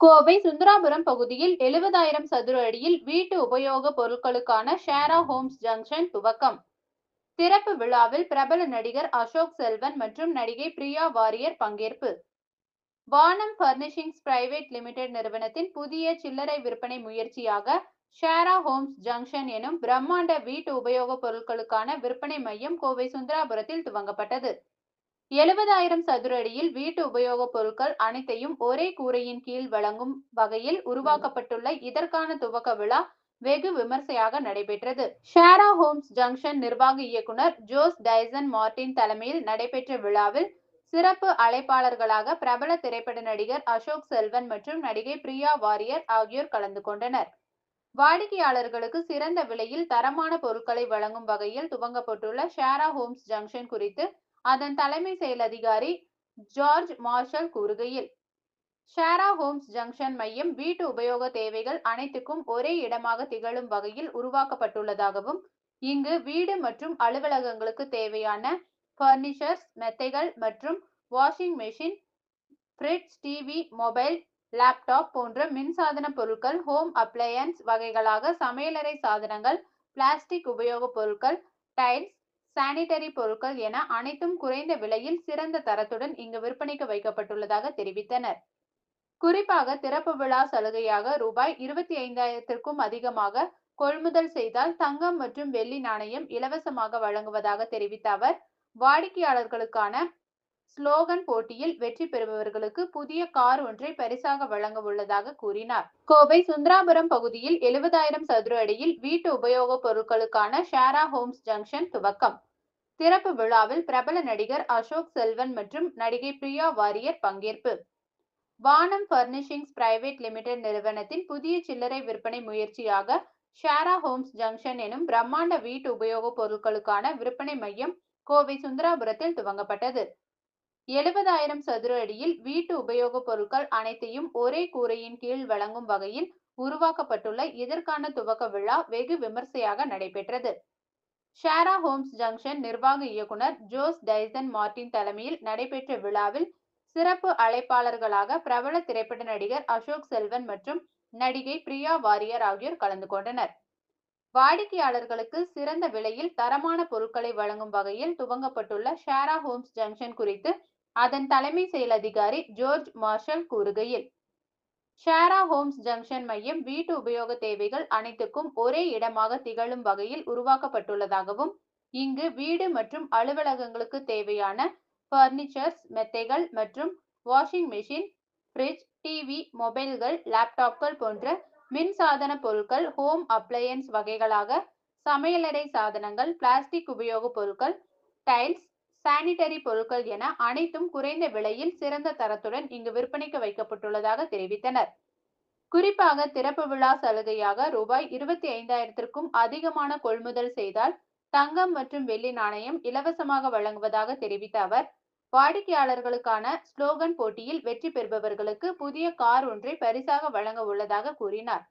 கோவை சுந்தராபுரம் பகுதியில் எழுபதாயிரம் சதுர அடியில் வீட்டு உபயோக பொருட்களுக்கான ஷேரா ஹோம்ஸ் ஜங்ஷன் துவக்கம். திறப்பு விழாவில் பிரபல நடிகர் அசோக் செல்வன் மற்றும் நடிகை பிரியா வாரியர் பங்கேற்பு. வானம் பர்னிஷிங்ஸ் பிரைவேட் லிமிடெட் நிறுவனத்தின் புதிய சில்லறை விற்பனை முயற்சியாக ஷேரா ஹோம்ஸ் ஜங்ஷன் எனும் பிரம்மாண்ட வீட்டு உபயோக பொருட்களுக்கான விற்பனை மையம் கோவை சுந்தராபுரத்தில் துவங்கப்பட்டது. எழுபதாயிரம் சதுர அடியில் வீட்டு உபயோகப் பொருட்கள் அனைத்தையும் ஒரே கூரையின் கீழ் வழங்கும் வகையில் உருவாக்கப்பட்டுள்ள இதற்கான துவக்க விழா வெகு விமர்சையாக நடைபெற்றது. ஷேரா ஹோம்ஸ் ஜங்ஷன் நிர்வாக இயக்குனர் ஜோஸ் டைசன் மார்டின் தலைமையில் நடைபெற்ற விழாவில் சிறப்பு அழைப்பாளர்களாக பிரபல திரைப்பட நடிகர் அசோக் செல்வன் மற்றும் நடிகை பிரியா வாரியர் ஆகியோர் கலந்து கொண்டனர். வாடிக்கையாளர்களுக்கு சிறந்த விலையில் தரமான பொருட்களை வழங்கும் வகையில் துவங்கப்பட்டுள்ள ஷேரா ஹோம்ஸ் ஜங்ஷன் குறித்து அதன் தலைமை செயல் அதிகாரி ஜார்ஜ் மார்ஷல் கூறுகையில் ஷேரா ஹோம்ஸ் ஜங்ஷன் மையம் வீட்டு உபயோக தேவைகள் அனைத்துக்கும் ஒரே இடமாக திகழும் வகையில் உருவாக்கப்பட்டுள்ளதாகவும் இங்கு வீடு மற்றும் அலுவலகங்களுக்கு தேவையான பர்னிச்சர்ஸ் மெத்தைகள் மற்றும் washing machine fridge TV mobile laptop போன்ற மின்சாதன பொருட்கள் ஹோம் அப்ளையன்ஸ் வகைகளாக சமையலறை சாதனங்கள் பிளாஸ்டிக் உபயோகப் பொருட்கள் டைல்ஸ் சானிட்டரி பொருட்கள் என அனைத்தும் குறைந்த விலையில் சிறந்த தரத்துடன் இங்கு விற்பனைக்கு வைக்கப்பட்டுள்ளதாக தெரிவித்தனர். குறிப்பாக திறப்பு விழா சலுகையாக ரூபாய் இருபத்தி ஐந்தாயிரத்திற்கும் அதிகமாக கொள்முதல் செய்தால் தங்கம் மற்றும் வெள்ளி நாணயம் இலவசமாக வழங்குவதாக தெரிவித்த அவர் வாடிக்கையாளர்களுக்கான ஸ்லோகன் போட்டியில் வெற்றி பெறுபவர்களுக்கு புதிய கார் ஒன்றை பரிசாக வழங்க உள்ளதாக கூறினார். கோவை சுந்தராபுரம் பகுதியில் எழுபதாயிரம் சதுர அடியில் வீட்டு உபயோகப் பொருட்களுக்கான ஷேரா ஹோம்ஸ் ஜங்ஷன் துவக்கம். திறப்பு விழாவில் பிரபல நடிகர் அசோக் செல்வன் மற்றும் நடிகை பிரியா வாரியர் பங்கேற்பு. வானம் பர்னிஷிங்ஸ் பிரைவேட் லிமிடெட் நிறுவனத்தின் புதிய சில்லறை விற்பனை முயற்சியாக ஷேரா ஹோம்ஸ் ஜங்ஷன் எனும் பிரம்மாண்ட வீட்டு உபயோகப் பொருட்களுக்கான விற்பனை மையம் கோவை சுந்தராபுரத்தில் துவங்கப்பட்டது. எழுபதாயிரம் சதுர அடியில் வீட்டு உபயோகப் பொருட்கள் அனைத்தையும் ஒரே கூரையின் கீழ் வழங்கும் வகையில் உருவாக்கப்பட்டுள்ள இதற்கான துவக்க விழா வெகு விமர்சையாக நடைபெற்றது. ஷேரா ஹோம்ஸ் ஜங்ஷன் நிர்வாக இயக்குனர் ஜோஸ் டைசன் மார்டின் தலைமையில் நடைபெற்ற விழாவில் சிறப்பு அழைப்பாளர்களாக பிரபல திரைப்பட நடிகர் அசோக் செல்வன் மற்றும் நடிகை பிரியா வாரியர் ஆகியோர் கலந்து கொண்டனர். வாடிக்கையாளர்களுக்கு சிறந்த விலையில் தரமான பொருட்களை வழங்கும் வகையில் துவங்கப்பட்டுள்ள ஷேரா ஹோம்ஸ் ஜங்ஷன் குறித்து அதன் தலைமை செயல் அதிகாரி ஜோர்ஜ் மார்ஷல் கூறுகையில் ஷேரா ஹோம்ஸ் ஜங்ஷன் மையம் வீட்டு உபயோக தேவைகள் அனைத்துக்கும் ஒரே இடமாக திகழும் வகையில் உருவாக்கப்பட்டுள்ளதாகவும் இங்கு வீடு மற்றும் அலுவலகங்களுக்கு தேவையான பர்னிச்சர்ஸ் மெத்தைகள் மற்றும் வாஷிங் மெஷின் ஃப்ரிட்ஜ் டிவி மொபைல்கள் லேப்டாப்கள் போன்ற மின்சாதன பொருட்கள் ஹோம் அப்ளையன்ஸ் வகைகளாக சமையலறை சாதனங்கள் பிளாஸ்டிக் உபயோகப் பொருட்கள் டைல்ஸ் சானிட்டரி பொருட்கள் என அனைத்தும் குறைந்த விலையில் சிறந்த தரத்துடன் இங்கு விற்பனைக்கு வைக்கப்பட்டுள்ளதாக தெரிவித்தனர். குறிப்பாக திறப்பு விழா சலுகையாக ரூபாய் இருபத்தி ஐந்தாயிரத்திற்கும் அதிகமான கொள்முதல் செய்தால் தங்கம் மற்றும் வெள்ளி நாணயம் இலவசமாக வழங்குவதாக தெரிவித்த அவர் வாடிக்கையாளர்களுக்கான ஸ்லோகன் போட்டியில் வெற்றி பெறுபவர்களுக்கு புதிய கார் ஒன்றை பரிசாக வழங்க உள்ளதாக கூறினார்.